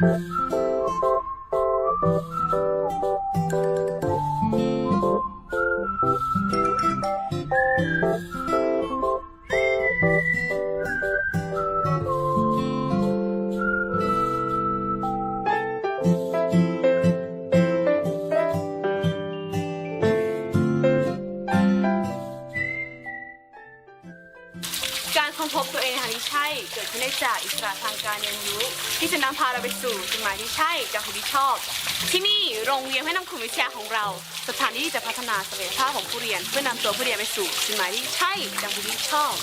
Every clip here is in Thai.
กา ใช่ เกิดขึ้นได้จากอิสระทางการเรียนรู้ ที่จะนำพาเราไปสู่จุดหมายที่ใช่จากคนที่ชอบ ที่นี่โรงเรียนให้นำคุณวิทยาของเรา สถานที่ที่จะพัฒนาศักยภาพของผู้เรียน เพื่อนำตัวผู้เรียนไปสู่จุดหมายที่ใช่จากคนที่ชอบ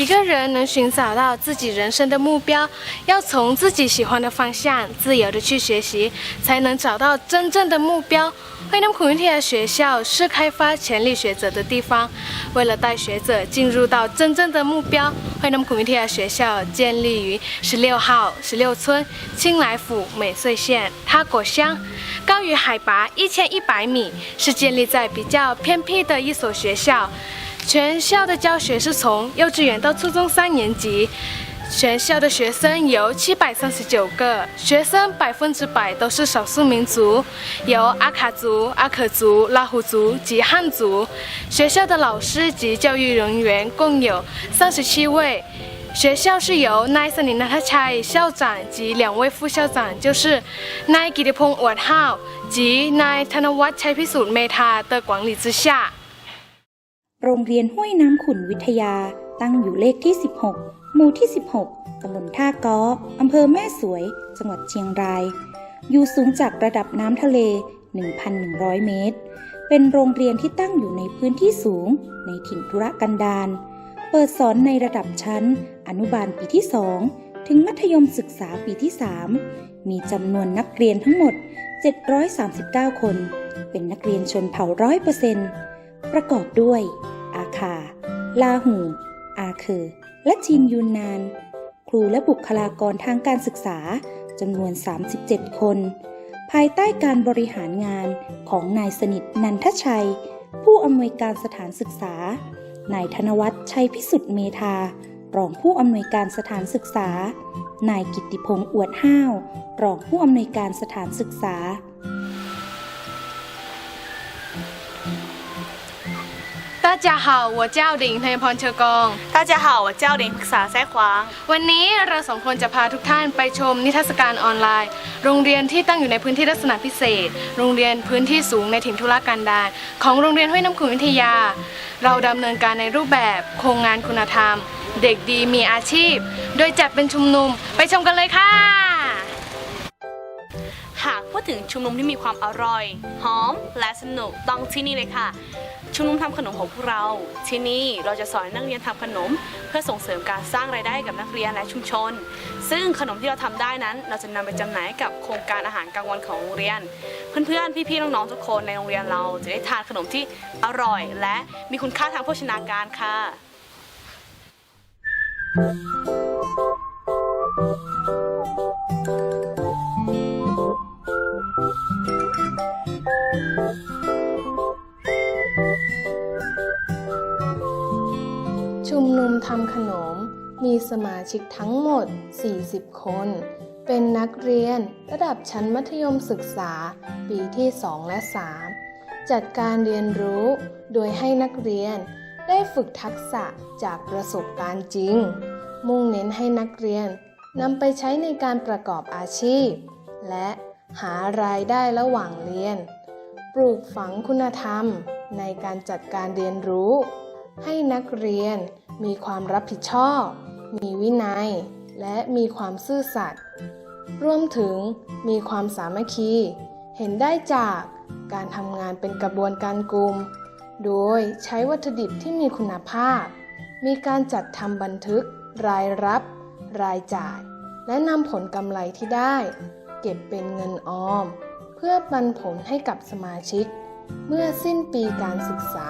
一个人能寻找到自己人生的目标，要从自己喜欢的方向自由的去学习，才能找到真正的目标。惠南孔运体的学校是开发潜力学者的地方，为了带学者进入到真正的目标，惠南孔运体的学校建 立于十六号十六村青来府美穗县他果乡，高于海拔一千一百米，是建立在比较偏僻的一所学校。全校的教学是从幼稚园到初中三年级，全校的学生有七百三十九个，学生百分之百都是少数民族，有阿卡族、阿可族、拉祜族及汉族。学校的老师及教育人员共有三十七位。学校是由นายสนินนัทชัย校长及两位副校长，就是นายกิติพงษ์อวดห้าว及นายธนวัฒน์ชัยพิสูจน์เมธา的管理之下。 โรงเรียนห้วยน้ำขุนวิทยา ตั้งอยู่เลขที่ 16 หมู่ที่ 16 ตำบลท่าก้ออำเภอแม่สวย จังหวัดเชียงราย อยู่สูงจากระดับน้ำทะเล 1,100 เมตร เป็นโรงเรียนที่ตั้งอยู่ในพื้นที่สูง ในถิ่นธุรกันดาร เปิดสอนในระดับชั้น อนุบาลปีที่ 2 ถึงมัธยมศึกษาปีที่ 3 มีจำนวนนักเรียนทั้งหมด 739 คน เป็นนักเรียนชนเผ่าร้อยเปอร์เซ็นต์ประกอบด้วย อาคา ลาหู อาเคอและจีนยูนนาน ครูและบุคลากรทางการศึกษาจำนวน 37 คน ภายใต้การบริหารงานของนายสนิทนันทชัย ผู้อำนวยการสถานศึกษา นายธนวัฒน์ชัยพิสุทธิ์เมธา รองผู้อำนวยการสถานศึกษา นายกิตติพงษ์อวดห้าว รองผู้อำนวยการสถานศึกษา 大家好，我叫林เพพรเชอกอง 大家好我叫林พึกษาแท้ขวาง วันนี้เราสองคนจะพาทุกท่านไปชมนิทรรศการออนไลน์ โรงเรียนที่ตั้งอยู่ในพื้นที่ลักษณะพิเศษ โรงเรียนพื้นที่สูงในถิ่นทุรกันดารของโรงเรียนห้วยน้ำขุนวิทยา เราดำเนินการในรูปแบบโครงงานคุณธรรม เด็กดีมีอาชีพ โดยจัดเป็นชุมนุมไปชมกันเลยค่ะ หากพูดถึงชุมนุมที่มีความอร่อยหอมและสนุกต้องที่นี่เลยค่ะ ชุมนุมทำขนมของพวกเรา ที่นี่เราจะสอนนักเรียนทำขนม เพื่อส่งเสริมการสร้างรายได้กับนักเรียนและชุมชน ซึ่งขนมที่เราทำได้นั้น เราจะนำไปจำหน่ายกับโครงการอาหารกลางวันของโรงเรียน เพื่อนๆพี่ๆน้องๆทุกคนในโรงเรียนเราจะได้ทานขนมที่อร่อย และมีคุณค่าทางโภชนาการค่ะ ชุมนุมทำขนมมีสมาชิกทั้งหมด 40 คน เป็นนักเรียนระดับชั้นมัธยมศึกษา ปีที่ 2 และ 3 จัดการเรียนรู้โดยให้นักเรียน ได้ฝึกทักษะจากประสบการณ์จริง มุ่งเน้นให้นักเรียนนำไปใช้ในการประกอบอาชีพ และหารายได้ระหว่างเรียน ปลูกฝังคุณธรรมในการจัดการเรียนรู้ ให้นักเรียนมีความรับผิดชอบ มีวินัย และมีความซื่อสัตย์รวมถึงมีความสามัคคี เห็นได้จากการทำงานเป็นกระบวนการกลุ่ม โดยใช้วัตถุดิบที่มีคุณภาพ มีการจัดทำบันทึก รายรับ รายจ่าย และนำผลกำไรที่ได้ เก็บเป็นเงินออม เพื่อปันผลให้กับสมาชิก เมื่อสิ้นปีการศึกษา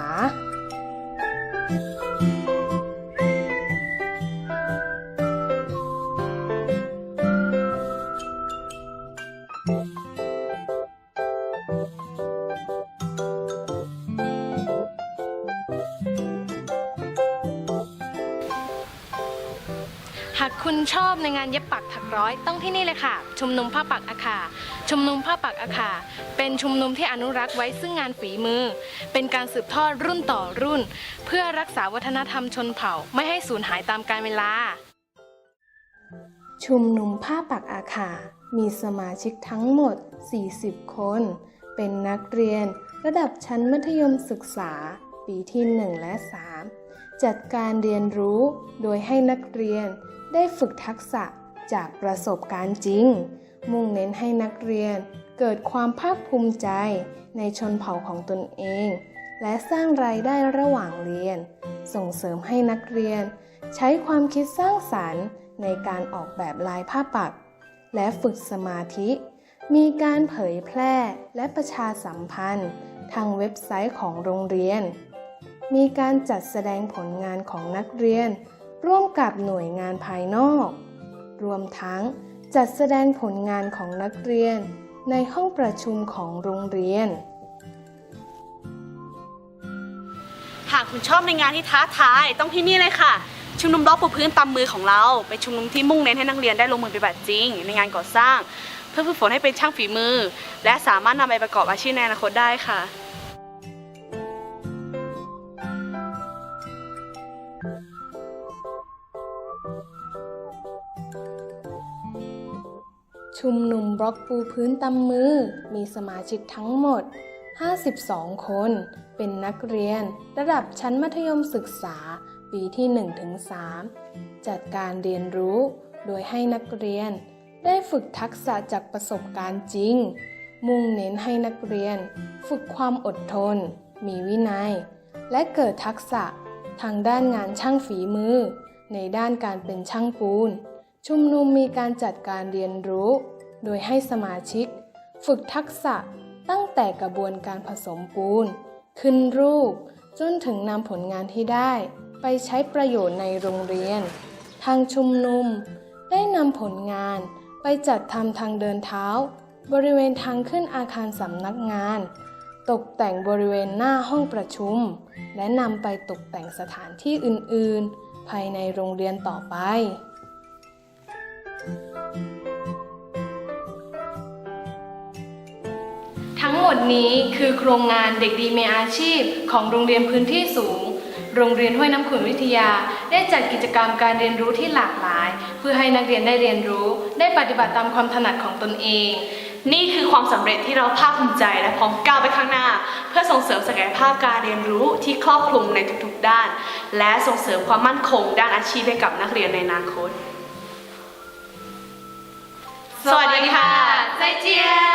หากคุณชอบในงานเย็บปักถักร้อยต้องที่นี่เลยค่ะ ชุมนุมผ้าปักอาคา ชุมนุมผ้าปักอาคา เป็นชุมนุมที่อนุรักษ์ไว้ซึ่งงานฝีมือ เป็นการสืบทอดรุ่นต่อรุ่น เพื่อรักษาวัฒนธรรมชนเผ่า ไม่ให้สูญหายตามกาลเวลา ชุมนุมผ้าปักอาขามีสมาชิกทั้งหมด 40 คน เป็นนักเรียน ระดับชั้นมัธยมศึกษา ปีที่ 1 และ 3 จัดการเรียนรู้โดยให้นักเรียน ได้ฝึกทักษะจากประสบการณ์จริง มุ่งเน้นให้นักเรียนเกิดความภาคภูมิใจในชนเผ่าของตนเอง และสร้างรายได้ระหว่างเรียน ส่งเสริมให้นักเรียน ใช้ความคิดสร้างสรรค์ในการออกแบบลายผ้าปัก และฝึกสมาธิ มีการเผยแพร่และประชาสัมพันธ์ ทางเว็บไซต์ของโรงเรียน มีการจัดแสดงผลงานของนักเรียน ร่วมกับหน่วยงานภายนอก รวมทั้งจัดแสดงผลงานของนักเรียนในห้องประชุมของโรงเรียน หากคุณชอบในงานที่ท้าทายต้องที่นี่เลยค่ะ ชุมนุมล็อกปูพื้นตำมือของเราเป็นชุมนุมที่มุ่งเน้นให้นักเรียนได้ลงมือปฏิบัติจริง ในงานก่อสร้าง เพื่อฝึกฝนให้เป็นช่างฝีมือ และสามารถนำไปประกอบอาชีพในอนาคตได้ค่ะ ชุมนุมบล็อกปูพื้นตำมือ มีสมาชิกทั้งหมด 52 คน เป็นนักเรียน ระดับชั้นมัธยมศึกษา ปีที่ 1-3 จัดการเรียนรู้ โดยให้นักเรียน ได้ฝึกทักษะจากประสบการณ์จริง มุ่งเน้นให้นักเรียน ฝึกความอดทน มีวินัย และเกิดทักษะทางด้านงานช่างฝีมือ ในด้านการเป็นช่างปูน ชุมนุมมีการจัดการเรียนรู้ โดยให้สมาชิก ฝึกทักษะตั้งแต่กระบวนการผสมปูน ขึ้นรูป จนถึงนำผลงานที่ได้ ไปใช้ประโยชน์ในโรงเรียน ทางชุมนุม ได้นำผลงานไปจัดทำทางเดินเท้า บริเวณทางขึ้นอาคารสำนักงาน ตกแต่งบริเวณหน้าห้องประชุม และนำไปตกแต่งสถานที่อื่น ๆ ภายในโรงเรียนต่อไป หมดนี้คือโครงงานเด็กดีมีอาชีพของโรงเรียนพื้นที่สูง โรงเรียนห้วยน้ำขุนวิทยา ได้จัดกิจกรรมการเรียนรู้ที่หลากหลาย เพื่อให้นักเรียนได้เรียนรู้ ได้ปฏิบัติตามความถนัดของตนเอง นี่คือความสำเร็จที่เราภาคภูมิใจและพร้อมก้าวไปข้างหน้า เพื่อส่งเสริมศักยภาพการเรียนรู้ที่ครอบคลุมในทุกๆด้าน และส่งเสริมความมั่นคง ด้านอาชีพให้กับนักเรียนในอนาคต สวัสดีค่ะ再见